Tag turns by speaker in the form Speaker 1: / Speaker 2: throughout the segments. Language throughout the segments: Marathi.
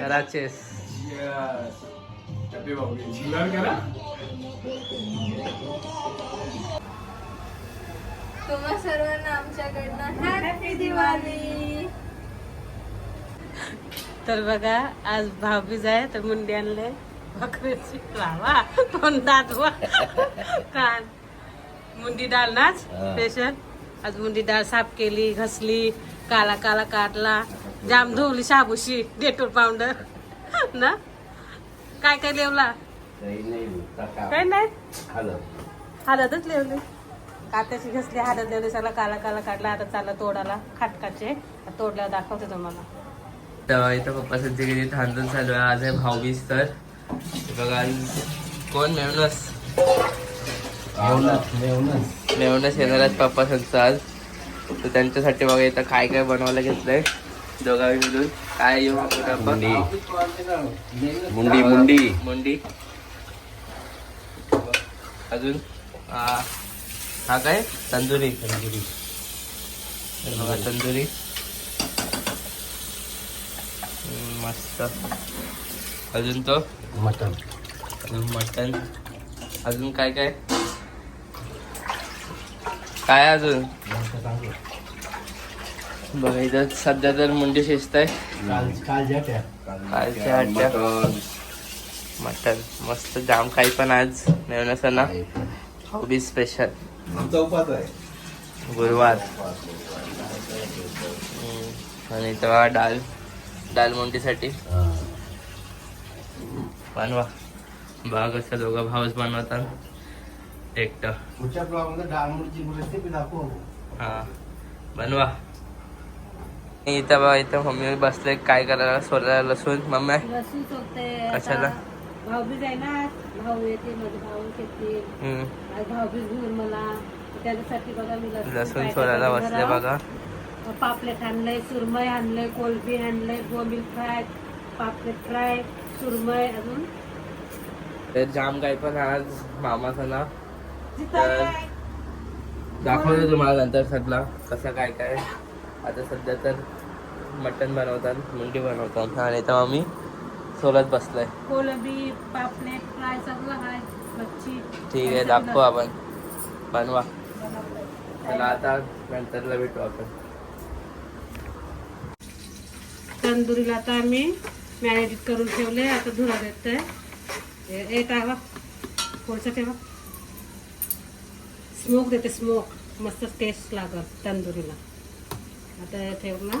Speaker 1: करा चेस
Speaker 2: तुम्हा सर्वांना आमच्याकडनं हॅपी दिवाळी
Speaker 3: तर बघा आज भाऊबीज आहे तर मुंडी आणले बकरीची. वावा तोंड दाखवा कान. मुंडी डाळ नाच स्पेशल आज मुंडी डाळ साफ केली घसली काला काला काटला. जाम धुवली शाबूशी डेटोल पावडर. ना? काय काय लेवला? काय नाही हालतच लेवली. कात्याची घसली हालत लेवली सगळा काला काला काढला आता चालला तोडाला खाटकाचे. तोडल्यावर दाखवते तुम्हाला.
Speaker 1: तेव्हा इथं पप्पा सध्या गेली थांबून चालू आहे. आज आहे भाऊबीज तर बघा कोण मेवणस? मेवणस येणार आहेत पप्पा संगचं आज. तर त्यांच्यासाठी बघा इथं काय काय बनवायला घेतलंय. दोघांनी मिळून काय येऊ मुंडी.
Speaker 4: मुंडी मुंडी.
Speaker 1: मुंडी. अजून? हा काय? तंदुरी. तंदुरी. बघा तंदुरी. मस्त. अजून तो?
Speaker 4: मटन.
Speaker 1: अजून मटन. अजून काय काय? काय अजून? बघा इथं सध्या तर मुंडी शिजत आहे. कालच्या मटन. मस्त जाम काही पण आज मिळवण्याचं ना. Hobby special. गुरुवार. आणि तेव्हा डाल. डाल मुंडीसाठी. बनवा बघा कसं दोघं भाऊच बनवतात. एकटं.
Speaker 4: पुढच्या ब्लॉगमध्ये डाळमुळची रेसिपी दाखव.
Speaker 1: हा. बनवा इथं बघा इथं मम्मी बसले काय करायला सोलायला लसूण मम्मी
Speaker 3: लसूण
Speaker 1: कशाला?
Speaker 3: भाऊबीज आहे ना भाऊ येते माझे भाऊ भाऊबीज घेऊन मला त्याच्यासाठी बघा मी
Speaker 1: लसूण
Speaker 3: काय
Speaker 1: बसले. बघा.
Speaker 3: पापलेट आणलंय सुरमई आणलंय कोलबी आणलंय बोंबील फ्राय पापलेट फ्राय सुरमई अजून?
Speaker 1: तर जाम काही पण आज मामाचं ना तर दाखवतो तुम्हाला नंतर सगळा कसं काय काय. आता सध्या तर मटन बनवतात मुंडी बनवतात. आणि तेव्हा मी सोलत बसलोय.
Speaker 3: कोलबी पापलेट फ्राय सगळं आहे मच्छी.
Speaker 1: ठीक आहे दाखवू आपण. बनवा. चला आता नंतरला भेटू आपण.
Speaker 3: तंदुरीला आता आम्ही मॅरिनेट करून ठेवले आता धुरा देत आहे टावा थोडंसं ठेवा. स्मोक देते स्मोक मस्त टेस्ट लागत तंदुरीला. आता हे ठेवला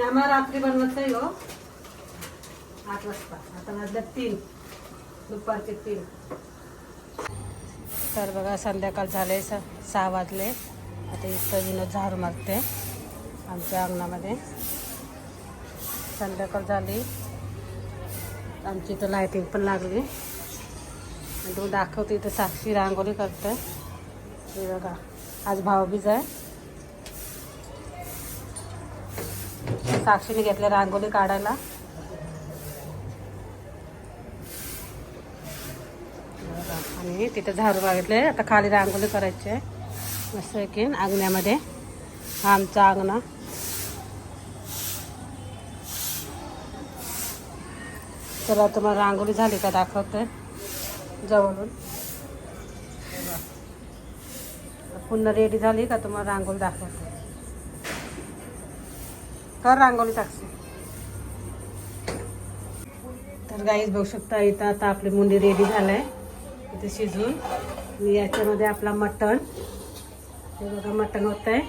Speaker 3: आम्हाला रात्री बनवत नाही हो. आठ वाजता. आता वाजल्या तीन. दुपारचे तीन. तर बघा संध्याकाळ झाले स सहा वाजले. आता इथं विनोद झाडू मारते आमच्या अंगणामध्ये. संध्याकाळ झाली. आमची इथं लायटिंग पण लागली. आणि तो दाखवते इथं साक्षी रांगोळी करते हे बघा आज भाऊबीज आहे. साक्षीने घेतले रांगोळी काढायला. आणि तिथे झाडू मागितले आता खाली रांगोळी करायची आहे. मस्त की अंगण्यामध्ये. हा आमचा अंगणा. चला तुम्हाला रांगोळी झाली का दाखवते. जवळून. पुन्हा रेडी झाली का? तुम्हाला रांगोळी दाखवते. कर रांगोळी टाकते तर गाईज बघू शकता इथं आता आपली मुंडी रेडी झालाय. इथे शिजून. याच्यामध्ये आपला मटण. हे बघा मटण होत आहे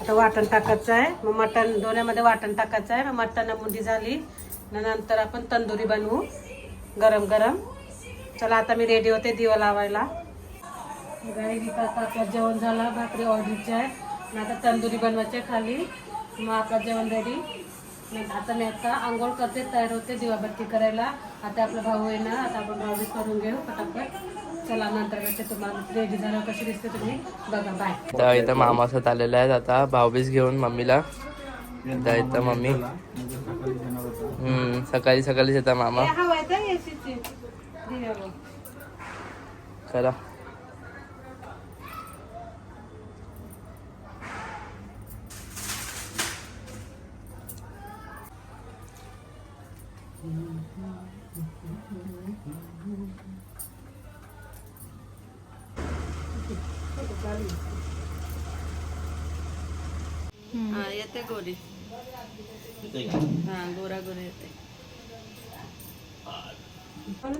Speaker 3: आता वाटण टाकायचं आहे. मग मटण दोन्यामध्ये वाटण टाकायचं आहे. मग मटण मुंडी झाली. नंतर आपण तंदुरी बनवू. गरम गरम. चला आता मी रेडी होते दिवा लावायला. गाई विकास आपलं जेवण झालं. भाकरी ऑर्डरची आहे. आता तंदुरी बनवायची आहे खाली. मग आपलं जेवण रेडी आता मी आता आंघोळ करते तयार होते दिवाबत्ती करायला. आता आपला भाऊ आहे ना आता आपण भाऊबीज करून घेऊ पटापट चला नंतर भेटते तुम्हाला. रेडी झालं कशी दिसते तुम्ही? बघा बाय
Speaker 1: तर इथं मामासोबत आलेले आहेत आता भाऊबीज घेऊन मम्मीला. तर इथं मम्मी. हम्म सकाळी सकाळीच येतात मामा.
Speaker 3: हवा
Speaker 2: हा येते गोरी हा गोरा गोरा येते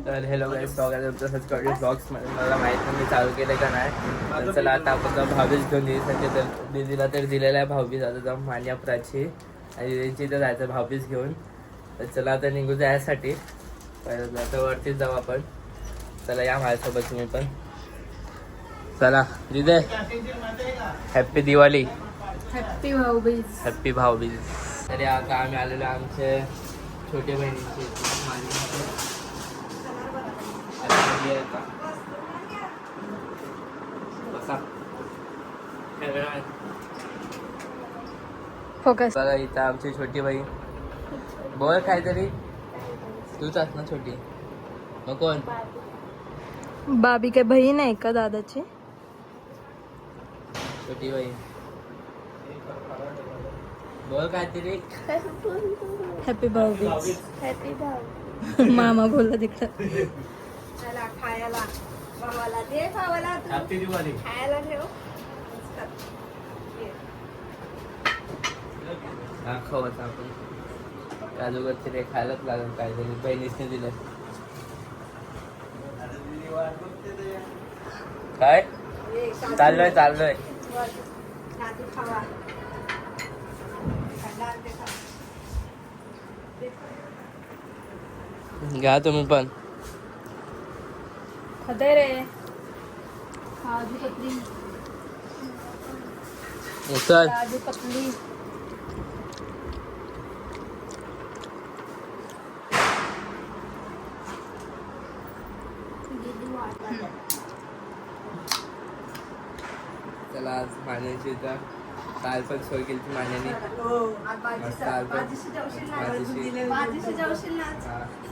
Speaker 1: तर हॅलो गाईज स्वागत आहे तुमचं सचकॉडी ब्लॉग्समध्ये. मला माहीत नाही मी चालू केलं का नाही. तर चला आता आपण भाऊबीज घेऊन दिदीसाठी तर दिदीला तर दिलेला आहे भाऊबीज. आता जाऊ मान्यापुराची आणि दिदीची तर जायचं भाऊबीज घेऊन. तर चला आता निघू जायसाठी. पहिलं आता वरतीच जाऊ आपण. चला या माझ्यासोबत तुम्ही पण. चला दिदे. Happy Diwali
Speaker 2: happy Bhaubeej
Speaker 1: happy Bhaubeej तरी आता आम्ही आलेलो आमचे छोटे बहिणीचे.
Speaker 2: फोकस
Speaker 1: बघा इथं आमची छोटी बहीण. बोल काहीतरी. तूच आस ना छोटी. मग कोण?
Speaker 2: बाबी काय बहीण आहे का दादाची?
Speaker 1: छोटी बहीण. बोल काहीतरी.
Speaker 2: हॅपी भाऊबीज हॅपी भाऊ मामा बोलला तिकडं. खायला. भावाला दे भावाला
Speaker 1: हॅपी दिवाळी
Speaker 2: खायला ठेव.
Speaker 1: दाखव आता आपण. काजू तरी खायलाच लागेल काहीतरी. बहिणीसने दिलं. काय? चाललोय चाललोय. घ्या तुम्ही पण.
Speaker 2: खाते रे. काजू कतली.
Speaker 1: चल.
Speaker 2: काजू कतली.
Speaker 1: चला आज मान्याची इथं काल पण सोय केली ती मान्याने मस्त आज पण. भाजीशी. हा. आज.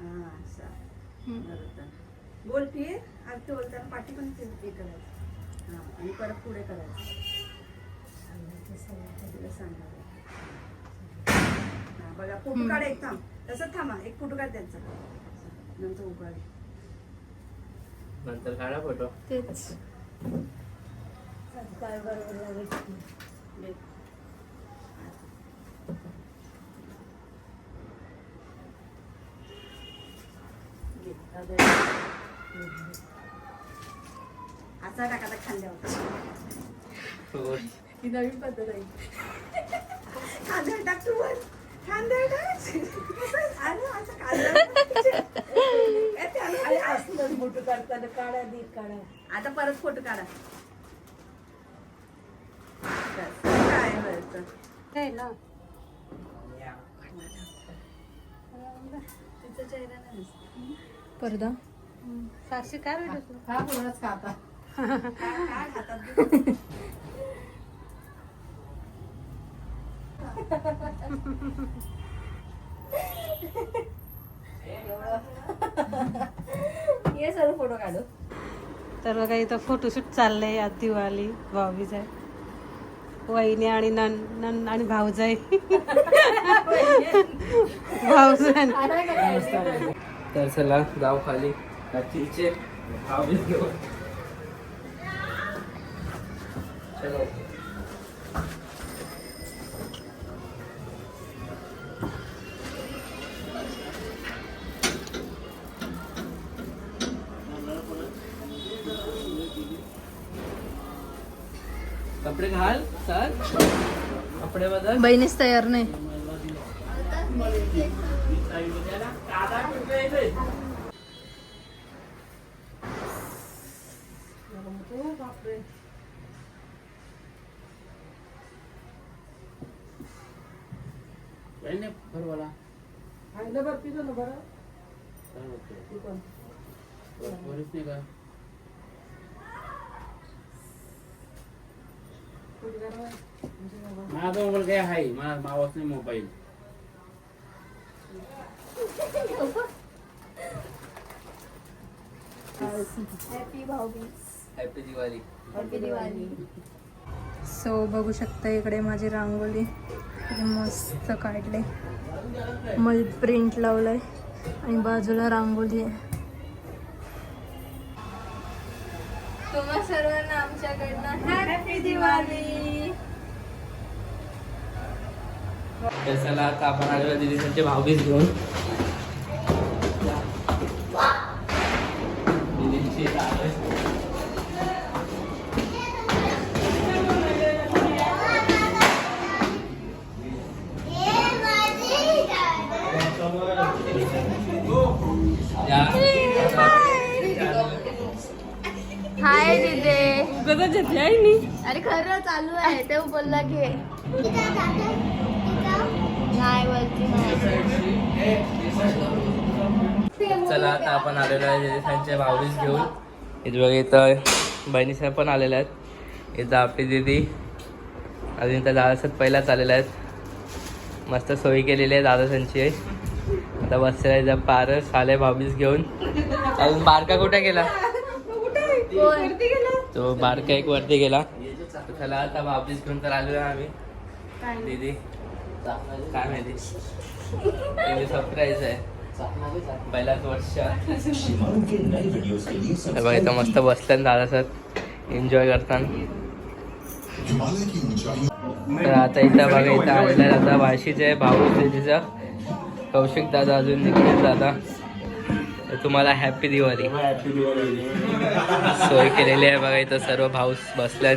Speaker 5: हा असा. बरोबर. बोल फिर. आणि ते बोलताना पाठी पण फिर हे करायचं. हा आणि परत पुढे करायचं. तुला सांगणार हा बघा फोटो काढ एक थांब. तसंच थांबा एक फोटो काढ त्यांचा. नंतर उघड.
Speaker 1: नंतर काढा फोटो.
Speaker 2: तेच.
Speaker 5: घे. दादा. असा टाका आता खाल्ल्यावर ही नवीन पद्धत आहे. कांदा टाक तू वर. टाक. असं फोटो काढताना काढा दे काढा. आता परत फोटो काढा. काय व्हायचं?
Speaker 3: आहे ना.
Speaker 5: तिचा चेहरा नाही दिसत.
Speaker 2: पडदा
Speaker 3: साक्षी काय व्हिडिओ
Speaker 5: काय काय हातात दे. ये सर्व फोटो काढू.
Speaker 3: तर बघा इथं फोटोशूट चाललंय आज दिवाळी भाऊबीज आहे वहिनी आणि नन नन आणि भाऊजाई भाऊजाई
Speaker 1: तर चला जाऊ खाली. काचीचे घेऊ कपडे घाल सर. कपडे बदल.
Speaker 2: बहिणीच तयार नाही.
Speaker 5: बरं?
Speaker 6: माझा मोबाईल काय आहे माझा मावाच नाही मोबाईल.
Speaker 1: हॅपी दिवाळी
Speaker 2: सो बघू शकता इकडे माझी रांगोळी मस्त काढले. मल प्रिंट लावलंय. आणि बाजूला रांगोळी आहे. तुम्हा सर्वांना आमच्याकडनं हॅपी दिवाळी
Speaker 1: तर चला आता आपण आलेलो दिदीचे भाऊबीज घेऊन आहे
Speaker 2: ते बोलला की नाही वरती नाही.
Speaker 1: चला आता आपण आलेलो आहे भाऊबीज घेऊन. इथं बघा इथं बहिणीसाहेब पण आलेल्या आहेत. इथं आपली दिदी. अजून इथं दादासाहेब पहिलाच आलेल्या आहेत. मस्त सोयी केलेली आहे दादासांची आता बसलेला पारस आले भाऊबीज घेऊन. अजून बारका कुठे गेला. तो बारका एक वरती गेला. तर चला आता भाऊबीज घेऊन तर आहे आम्ही. दीदी. काय माहिती? सरप्राईज आहे. पहिलाच वर्ष. बघा इथं मस्त बसतात दादा सर एन्जॉय करतात. तर आता इथं बघा इथं आलेला आता वाशीचे भाऊ दिदीचा कौशिक दादा अजून निखिल दादा. तुम्हाला हॅपी दिवाळी. सोय केलेली आहे बघा इथं सर्व भाऊ बसल्यात.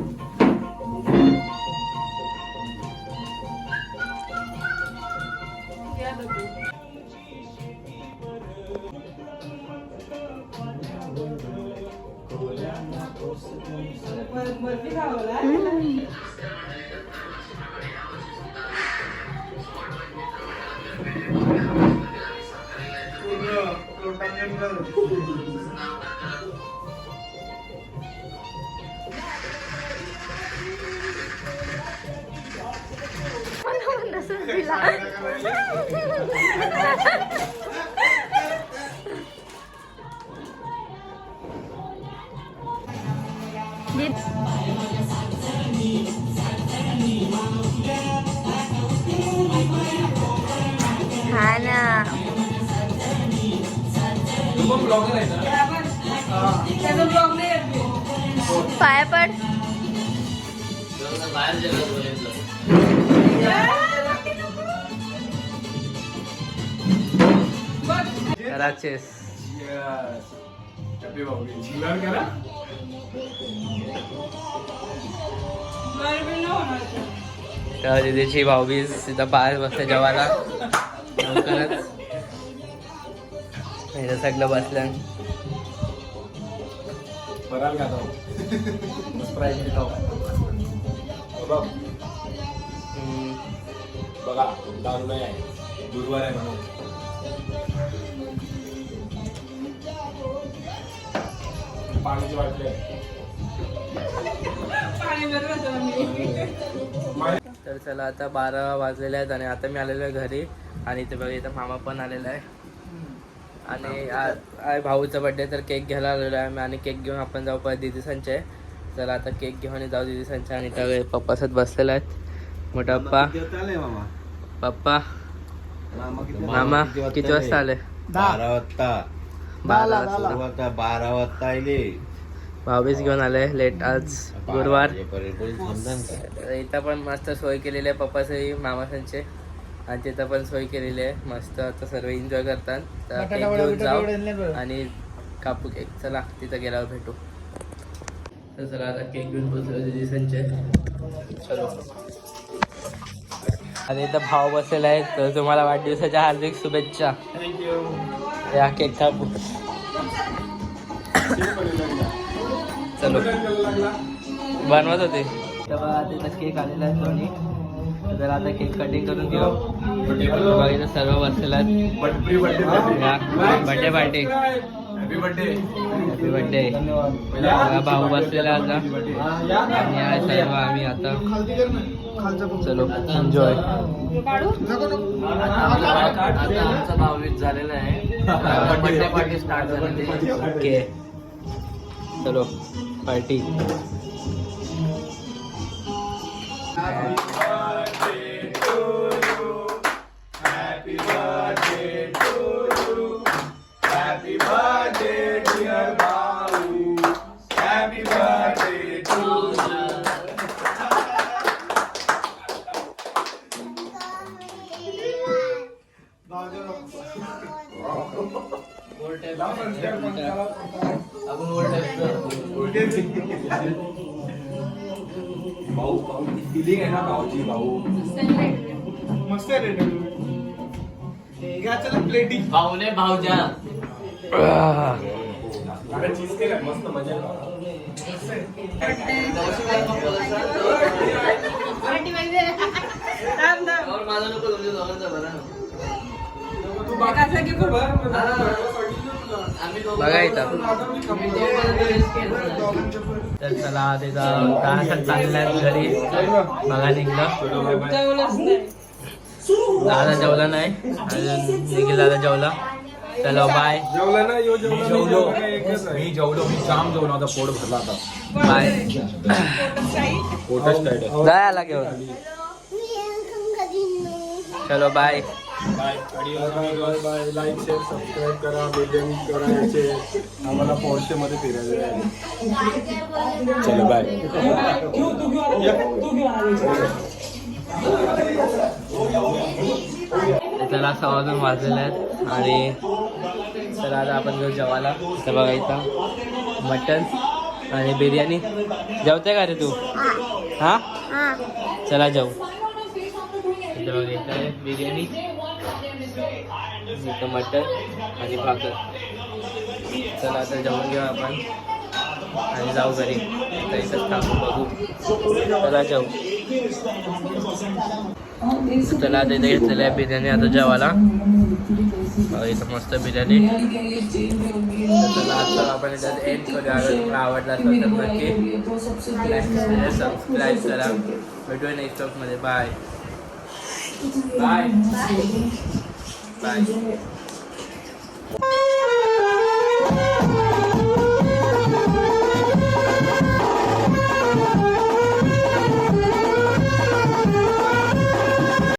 Speaker 5: बर्फी खावं लागेल.
Speaker 2: हा
Speaker 1: कराचेस
Speaker 5: बर्फी नाही होणार.
Speaker 1: तर दिदीची भाऊबीज तिथं बाहेर बसते जेवायला. लवकरच. इथं सगळं बसलं.
Speaker 4: बराल का तो स्प्राईट पितो बघ. बघा दारू नाही आहे. गुरुवार आहे म्हणून. पाण्याची
Speaker 5: मी.
Speaker 1: तर चला आता बारा वाजलेले आहेत आणि आता मी आलेलो आहे घरी. आणि इथे बघा इथं मामा पण आलेला आहे. आणि भाऊचा बड्डे तर केक घ्यायला आलेलो आहे आणि केक घेऊन आपण जाऊ परत दिदी संचे. तर आता केक घेऊन जाऊ दिदी संचे आणि त्या पप्पा सत बसलेला आहेत. मोठा पप्पा.
Speaker 4: मामा?
Speaker 1: पप्पा.
Speaker 4: मामा किती
Speaker 1: वाजता आले
Speaker 7: बारा वाजता.
Speaker 1: बारा
Speaker 7: सुरुवात बारा वाजता आले.
Speaker 1: भाऊबीज घेऊन आले लेट आज गुरुवार? इथं पण मस्त सोय केलेली आहे पप्पाची मामासांचे आणि तिथं पण सोय केलेली आहे मस्त आता सर्व एन्जॉय करतात. घेऊन जाऊ आणि कापू केक. चला तिथं गेल्यावर भेटू. तर चला आता केक घेऊन बसलो दिदी संचय चलो. आणि इथं भाव बसलेला आहे तर तुम्हाला वाढदिवसाच्या हार्दिक शुभेच्छा. या केक कापू चलो. बनवत होते. तेव्हा तिथं केक आलेला आहे दोन्ही तर आता केक कटिंग करून घेऊ. बघा इथं सर्व बसलेला आहेत. Birthday party
Speaker 4: happy birthday
Speaker 1: happy birthday भाऊ बसलेला आता. आणि आहे सर्व आम्ही आता चलो एन्जॉय आता आमचा भाऊबीज झालेला आहे. बर्थडे पार्टी स्टार्ट झाली ओके चलो पार्टी
Speaker 4: फिलिंग आहे ना भाऊची भाऊ?
Speaker 1: भाऊने भाऊजा.
Speaker 4: अरे चीज केलं मस्त मजा
Speaker 1: माझा नको तुमच्या दोघांचा बरं. बघा इथं तर चला तिथं दहा चालल्या घरी. बघा निघलं. दादा जेवला नाही. निखिल दादा जेवला. चलो बाय
Speaker 4: जेवला ना यो जेवलो. मी जेवलो. मी जाम जेवलो. आता पोट भरला आता.
Speaker 1: बाय
Speaker 4: पोटच टाईट
Speaker 1: आला घेऊन. चलो bye
Speaker 4: bye bye like share subscribe करा बेल करायचे आम्हाला पोर्शे मध्ये फिरायचं आहे चलो बाय
Speaker 1: त्याला सवाजून वाजलेले आहेत आणि चला आता आपण घेऊ जेवायला. तर बघा इथं. मटन आणि बिर्याणी. जेवते का रे तू? हा. चला जाऊ. इथं बघा इथं आहे बिर्याणी. इथं आणि भाकर. चला आता जेवण घेऊ आपण. आणि जाऊ घरी. तर इथंच थांबू बघू. चला जाऊ चला आता इथे घेतलेलं आहे बिर्याणी आता जेवायला. इथं मस्त बिर्याणी. तर चला आता आपण इथं एंड करूया. अगर तुम्हाला आवडला असेल तर नक्की सबस्क्राईब करा भेटूया नेक्स्टमध्ये. Bye bye bye